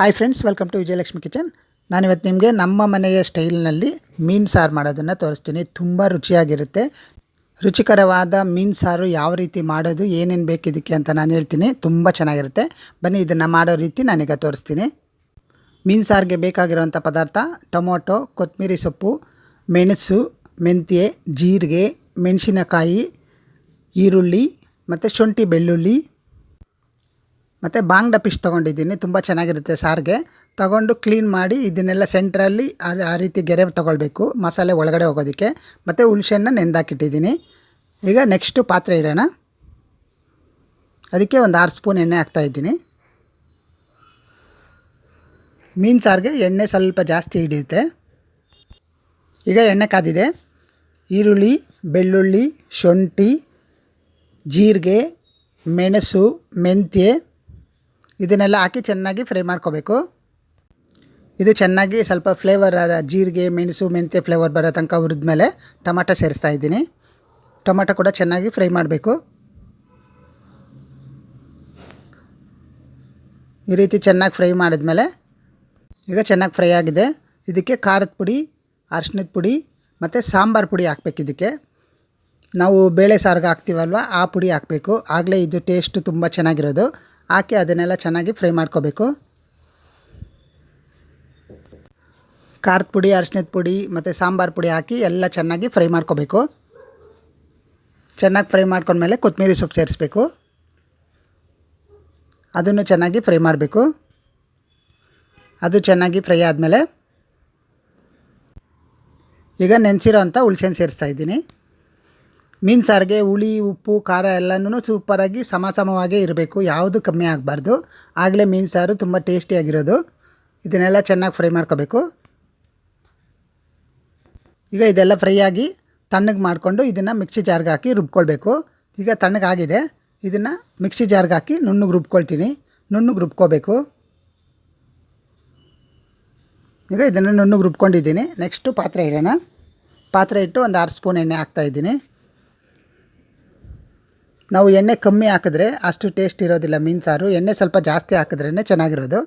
Hi friends welcome to Vijayalakshmi kitchen ನಾನಿವತ್ತು ನಿಮಗೆ ನಮ್ಮ ಮನೆಯ ಸ್ಟೈಲ್ನಲ್ಲಿ ಮೀನು ಸಾರು ಮಾಡೋದನ್ನು ತೋರಿಸ್ತೀನಿ. ತುಂಬ ರುಚಿಯಾಗಿರುತ್ತೆ. ರುಚಿಕರವಾದ ಮೀನು ಸಾರು ಯಾವ ರೀತಿ ಮಾಡೋದು, ಏನೇನು ಬೇಕಿದ್ದಕ್ಕೆ ಅಂತ ನಾನು ಹೇಳ್ತೀನಿ. ತುಂಬ ಚೆನ್ನಾಗಿರುತ್ತೆ. ಬನ್ನಿ, ಇದನ್ನು ಮಾಡೋ ರೀತಿ ನಾನೀಗ ತೋರಿಸ್ತೀನಿ. ಮೀನು ಸಾರಿಗೆ ಬೇಕಾಗಿರುವಂಥ ಪದಾರ್ಥ, ಟೊಮೊಟೊ ಕೊತ್ತಂಬರಿ ಸೊಪ್ಪು, ಮೆಣಸು, ಮೆಂತ್ಯೆ, ಜೀರಿಗೆ, ಮೆಣಸಿನಕಾಯಿ, ಈರುಳ್ಳಿ ಮತ್ತು ಶುಂಠಿ ಬೆಳ್ಳುಳ್ಳಿ ಮತ್ತು ಬಾಂಗ್ಡ ಪಿಶ್ ತೊಗೊಂಡಿದ್ದೀನಿ. ತುಂಬ ಚೆನ್ನಾಗಿರುತ್ತೆ ಸಾರಿಗೆ. ತಗೊಂಡು ಕ್ಲೀನ್ ಮಾಡಿ ಇದನ್ನೆಲ್ಲ ಸೆಂಟ್ರಲ್ಲಿ ಆ ರೀತಿ ಗೆರೆ ತೊಗೊಳ್ಬೇಕು. ಮಸಾಲೆ ಒಳಗಡೆ ಹೋಗೋದಕ್ಕೆ. ಮತ್ತು ಹುಳ್ಸೆಹಣ್ಣ ನೆಂದಾಕಿಟ್ಟಿದ್ದೀನಿ. ಈಗ ನೆಕ್ಸ್ಟು ಪಾತ್ರೆ ಇಡೋಣ. ಅದಕ್ಕೆ ಒಂದು ಆರು ಸ್ಪೂನ್ ಎಣ್ಣೆ ಹಾಕ್ತಾಯಿದ್ದೀನಿ ಮೀನು ಸಾರಿಗೆ ಎಣ್ಣೆ ಸ್ವಲ್ಪ ಜಾಸ್ತಿ ಹಿಡಿಯುತ್ತೆ. ಈಗ ಎಣ್ಣೆ ಕಾದಿದೆ. ಈರುಳ್ಳಿ, ಬೆಳ್ಳುಳ್ಳಿ, ಶುಂಠಿ, ಜೀರಿಗೆ, ಮೆಣಸು, ಮೆಂತ್ಯೆ ಇದನ್ನೆಲ್ಲ ಹಾಕಿ ಚೆನ್ನಾಗಿ ಫ್ರೈ ಮಾಡ್ಕೋಬೇಕು. ಇದು ಚೆನ್ನಾಗಿ ಸ್ವಲ್ಪ ಫ್ಲೇವರ್ ಆದ ಜೀರಿಗೆ, ಮೆಣಸು, ಮೆಂತ್ಯ ಫ್ಲೇವರ್ ಬರೋ ತನಕ ಹುರಿದ್ಮೇಲೆ ಟೊಮಾಟೊ ಸೇರಿಸ್ತಾ ಇದ್ದೀನಿ. ಟೊಮಾಟೊ ಕೂಡ ಚೆನ್ನಾಗಿ ಫ್ರೈ ಮಾಡಬೇಕು. ಈ ರೀತಿ ಚೆನ್ನಾಗಿ ಫ್ರೈ ಮಾಡಿದ್ಮೇಲೆ ಈಗ ಚೆನ್ನಾಗಿ ಫ್ರೈ ಆಗಿದೆ. ಇದಕ್ಕೆ ಖಾರದ ಪುಡಿ ಅರ್ಶಿನದ ಪುಡಿ ಮತ್ತು ಸಾಂಬಾರು ಪುಡಿ ಹಾಕ್ಬೇಕು ಇದಕ್ಕೆ. ನಾವು ಬೇಳೆ ಸಾರಿಗೆ ಹಾಕ್ತೀವಲ್ವ, ಆ ಪುಡಿ ಹಾಕಬೇಕು. ಆಗಲೇ ಇದು ಟೇಸ್ಟು ತುಂಬ ಚೆನ್ನಾಗಿರೋದು. ಹಾಕಿ ಅದನ್ನೆಲ್ಲ ಚೆನ್ನಾಗಿ ಫ್ರೈ ಮಾಡ್ಕೋಬೇಕು. ಖಾರದ ಪುಡಿ ಅರಿಶಿನದ ಪುಡಿ ಮತ್ತು ಸಾಂಬಾರು ಪುಡಿ ಹಾಕಿ ಎಲ್ಲ ಚೆನ್ನಾಗಿ ಫ್ರೈ ಮಾಡ್ಕೋಬೇಕು. ಚೆನ್ನಾಗಿ ಫ್ರೈ ಮಾಡ್ಕೊಂಡ್ಮೇಲೆ ಕೊತ್ತಂಬರಿ ಸೊಪ್ಪು ಸೇರಿಸ್ಬೇಕು. ಅದನ್ನು ಚೆನ್ನಾಗಿ ಫ್ರೈ ಮಾಡಬೇಕು. ಅದು ಚೆನ್ನಾಗಿ ಫ್ರೈ ಆದಮೇಲೆ ಈಗ ನೆನೆಸಿರೋ ಅಂಥ ಹುಳ್ಸೆನ್ ಸೇರಿಸ್ತಾ ಇದ್ದೀನಿ. ಮೀನು ಸಾರಿಗೆ, ಹುಳಿ, ಉಪ್ಪು, ಖಾರ ಎಲ್ಲನೂ ಸೂಪರಾಗಿ ಸಮ ಸಮವಾಗೇ ಇರಬೇಕು. ಯಾವುದು ಕಮ್ಮಿ ಆಗಬಾರ್ದು. ಆಗಲೇ ಮೀನು ಸಾರು ತುಂಬ ಟೇಸ್ಟಿಯಾಗಿರೋದು ಇದನ್ನೆಲ್ಲ ಚೆನ್ನಾಗಿ ಫ್ರೈ ಮಾಡ್ಕೋಬೇಕು. ಈಗ ಇದೆಲ್ಲ ಫ್ರೈ ಆಗಿ ತಣ್ಣಗೆ ಮಾಡಿಕೊಂಡು ಇದನ್ನು ಮಿಕ್ಸಿ ಜಾರ್ಗೆ ಹಾಕಿ ರುಬ್ಕೊಳ್ಬೇಕು. ಈಗ ತಣ್ಣಗಾಗಿದೆ ಇದನ್ನು ಮಿಕ್ಸಿ ಜಾರ್ಗೆ ಹಾಕಿ ನುಣ್ಣಗೆ ರುಬ್ಕೊಳ್ತೀನಿ. ನುಣ್ಣಗೆ ರುಬ್ಕೋಬೇಕು. ಈಗ ಇದನ್ನು ನುಣ್ಣಗೆ ರುಬ್ಕೊಂಡಿದ್ದೀನಿ. ನೆಕ್ಸ್ಟು ಪಾತ್ರೆ ಇಡೋಣ. ಪಾತ್ರೆ ಇಟ್ಟು ಒಂದು ಆರು ಸ್ಪೂನ್ ಎಣ್ಣೆ ಹಾಕ್ತಾಯಿದ್ದೀನಿ ನಾವು ಎಣ್ಣೆ ಕಮ್ಮಿ ಹಾಕಿದ್ರೆ ಅಷ್ಟು ಟೇಸ್ಟ್ ಇರೋದಿಲ್ಲ ಮೀನು ಸಾರು. ಎಣ್ಣೆ ಸ್ವಲ್ಪ ಜಾಸ್ತಿ ಹಾಕಿದ್ರೇ ಚೆನ್ನಾಗಿರೋದು.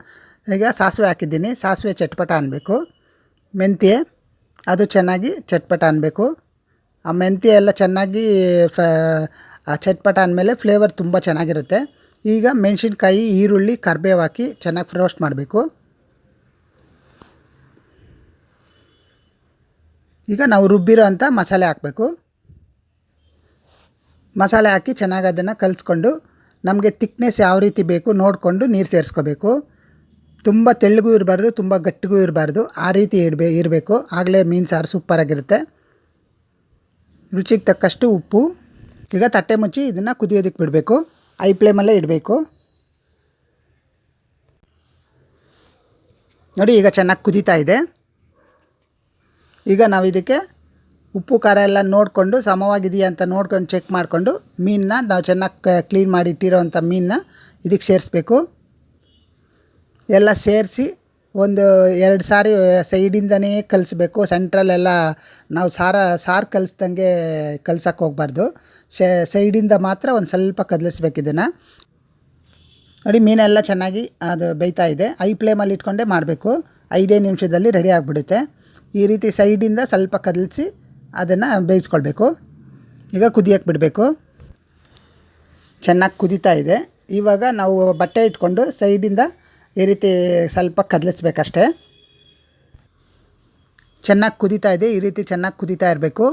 ಈಗ ಸಾಸಿವೆ ಹಾಕಿದ್ದೀನಿ. ಸಾಸಿವೆ ಚಟ್ಪಟ ಅನ್ನಬೇಕು ಮೆಂತ್ಯ, ಅದು ಚೆನ್ನಾಗಿ ಚಟ್ಪಟ ಅನ್ನಬೇಕು ಆ ಮೆಂತ್ಯ ಎಲ್ಲ ಚೆನ್ನಾಗಿ ಫ ಚಟ್ಪಟ ಅಂದಮೇಲೆ ಫ್ಲೇವರ್ ತುಂಬ ಚೆನ್ನಾಗಿರುತ್ತೆ. ಈಗ ಮೆಣಸಿನ್ಕಾಯಿ, ಈರುಳ್ಳಿ, ಕರಿಬೇವು ಹಾಕಿ ಚೆನ್ನಾಗಿ ರೋಸ್ಟ್ ಮಾಡಬೇಕು. ಈಗ ನಾವು ರುಬ್ಬಿರೋ ಅಂಥ ಮಸಾಲೆ ಹಾಕಬೇಕು. ಮಸಾಲೆ ಹಾಕಿ ಚೆನ್ನಾಗಿ ಅದನ್ನು ಕಲಿಸ್ಕೊಂಡು ನಮಗೆ ತಿಕ್ನೆಸ್ ಯಾವ ರೀತಿ ಬೇಕು ನೋಡಿಕೊಂಡು ನೀರು ಸೇರಿಸ್ಕೋಬೇಕು. ತುಂಬ ತೆಳ್ಳಗೂ ಇರಬಾರ್ದು, ತುಂಬ ಗಟ್ಟಿಗೂ ಇರಬಾರ್ದು. ಆ ರೀತಿ ಇಡಬೇ ಇರಬೇಕು. ಆಗಲೇ ಮೀನು ಸಾರು ಸೂಪರಾಗಿರುತ್ತೆ ರುಚಿಗೆ ತಕ್ಕಷ್ಟು ಉಪ್ಪು. ಈಗ ತಟ್ಟೆ ಮುಚ್ಚಿ ಇದನ್ನು ಕುದಿಯೋದಕ್ಕೆ ಬಿಡಬೇಕು. ಐ ಫ್ಲೇಮಲ್ಲೇ ಇಡಬೇಕು. ನೋಡಿ ಈಗ ಚೆನ್ನಾಗಿ ಕುದೀತಾ ಇದೆ. ಈಗ ನಾವು ಇದಕ್ಕೆ ಉಪ್ಪು, ಖಾರ ಎಲ್ಲ ನೋಡಿಕೊಂಡು ಸಮವಾಗಿದೆಯಾ ಅಂತ ನೋಡ್ಕೊಂಡು ಚೆಕ್ ಮಾಡಿಕೊಂಡು ಮೀನನ್ನ ನಾವು ಚೆನ್ನಾಗಿ ಕ್ಲೀನ್ ಮಾಡಿ ಇಟ್ಟಿರೋವಂಥ ಮೀನನ್ನ ಇದಕ್ಕೆ ಸೇರಿಸ್ಬೇಕು. ಎಲ್ಲ ಸೇರಿಸಿ ಒಂದು ಎರಡು ಸಾರಿ ಸೈಡಿಂದನೇ ಕಲಿಸ್ಬೇಕು. ಸೆಂಟ್ರಲ್ಲೆಲ್ಲ ನಾವು ಸಾರ, ಸಾರು ಕಲಿಸ್ದಂಗೆ ಕಲ್ಸಕ್ಕೆ ಹೋಗ್ಬಾರ್ದು. ಸೈಡಿಂದ ಮಾತ್ರ ಒಂದು ಸ್ವಲ್ಪ ಕದಲಿಸ್ಬೇಕು ಇದನ್ನು. ನೋಡಿ, ಮೀನೆಲ್ಲ ಚೆನ್ನಾಗಿ ಅದು ಬೇಯ್ತಾ ಇದೆ. ಐ ಫ್ಲೇಮಲ್ಲಿ ಇಟ್ಕೊಂಡೇ ಮಾಡಬೇಕು. ಐದೇ ನಿಮಿಷದಲ್ಲಿ ರೆಡಿ ಆಗಿಬಿಡುತ್ತೆ. ಈ ರೀತಿ ಸೈಡಿಂದ ಸ್ವಲ್ಪ ಕದಲಿಸಿ ಅದನ್ನು ಬೇಯಿಸ್ಕೊಳ್ಬೇಕು. ಈಗ ಕುದಿಯೋಕ್ಕೆ ಬಿಡಬೇಕು. ಚೆನ್ನಾಗಿ ಕುದೀತಾ ಇದೆ. ಇವಾಗ ನಾವು ಬಟ್ಟೆ ಇಟ್ಕೊಂಡು ಸೈಡಿಂದ ಈ ರೀತಿ ಸ್ವಲ್ಪ ಕದಲಿಸ್ಬೇಕಷ್ಟೇ. ಚೆನ್ನಾಗಿ ಕುದೀತಾ ಇದೆ. ಈ ರೀತಿ ಚೆನ್ನಾಗಿ ಕುದೀತಾ ಇರಬೇಕು.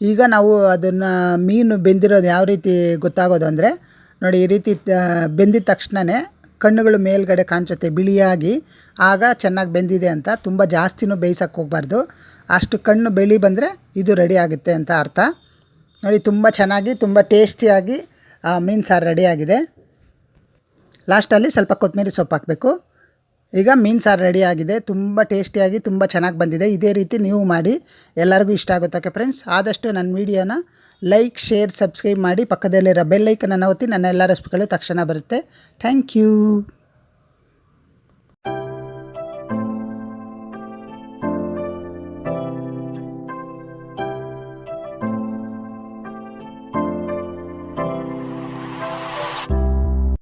ಈಗ ನಾವು ಅದನ್ನು ಮೀನು ಬೆಂದಿರೋದು ಯಾವ ರೀತಿ ಗೊತ್ತಾಗೋದು ಅಂದರೆ, ನೋಡಿ ಈ ರೀತಿ ಬೆಂದಿದ ತಕ್ಷಣವೇ ಕಣ್ಣುಗಳು ಮೇಲ್ಗಡೆ ಕಾಣಿಸುತ್ತೆ ಬಿಳಿಯಾಗಿ. ಆಗ ಚೆನ್ನಾಗಿ ಬೆಂದಿದೆ ಅಂತ ತುಂಬ ಜಾಸ್ತಿನೂ ಬೇಯಿಸೋಕ್ಕೆ ಹೋಗಬಾರ್ದು. ಅಷ್ಟು ಕಣ್ಣು ಬೆಳಿ ಬಂದರೆ ಇದು ರೆಡಿ ಆಗುತ್ತೆ ಅಂತ ಅರ್ಥ. ನೋಡಿ, ತುಂಬ ಚೆನ್ನಾಗಿ, ತುಂಬ ಟೇಸ್ಟಿಯಾಗಿ ಮೀನು ಸಾರು ರೆಡಿಯಾಗಿದೆ ಲಾಸ್ಟಲ್ಲಿ ಸ್ವಲ್ಪ ಕೊತ್ತಂಬರಿ ಸೊಪ್ಪು ಹಾಕಬೇಕು. ಈಗ ಮೀನು ಸಾರು ರೆಡಿಯಾಗಿದೆ ತುಂಬ ಟೇಸ್ಟಿಯಾಗಿ ತುಂಬ ಚೆನ್ನಾಗಿ ಬಂದಿದೆ. ಇದೇ ರೀತಿ ನೀವು ಮಾಡಿ, ಎಲ್ಲರಿಗೂ ಇಷ್ಟ ಆಗುತ್ತೆ. ಫ್ರೆಂಡ್ಸ್ ಆದಷ್ಟು ನನ್ನ ವೀಡಿಯೋನ ಲೈಕ್ ಶೇರ್ ಸಬ್ಸ್ಕ್ರೈಬ್ ಮಾಡಿ, ಪಕ್ಕದಲ್ಲಿರೋ ಬೆಲ್ಲೈಕನ್ನು ಒತ್ತಿ, ನನ್ನ ಎಲ್ಲ ರೆಸಿಪಿಗಳು ತಕ್ಷಣ ಬರುತ್ತೆ. Thank you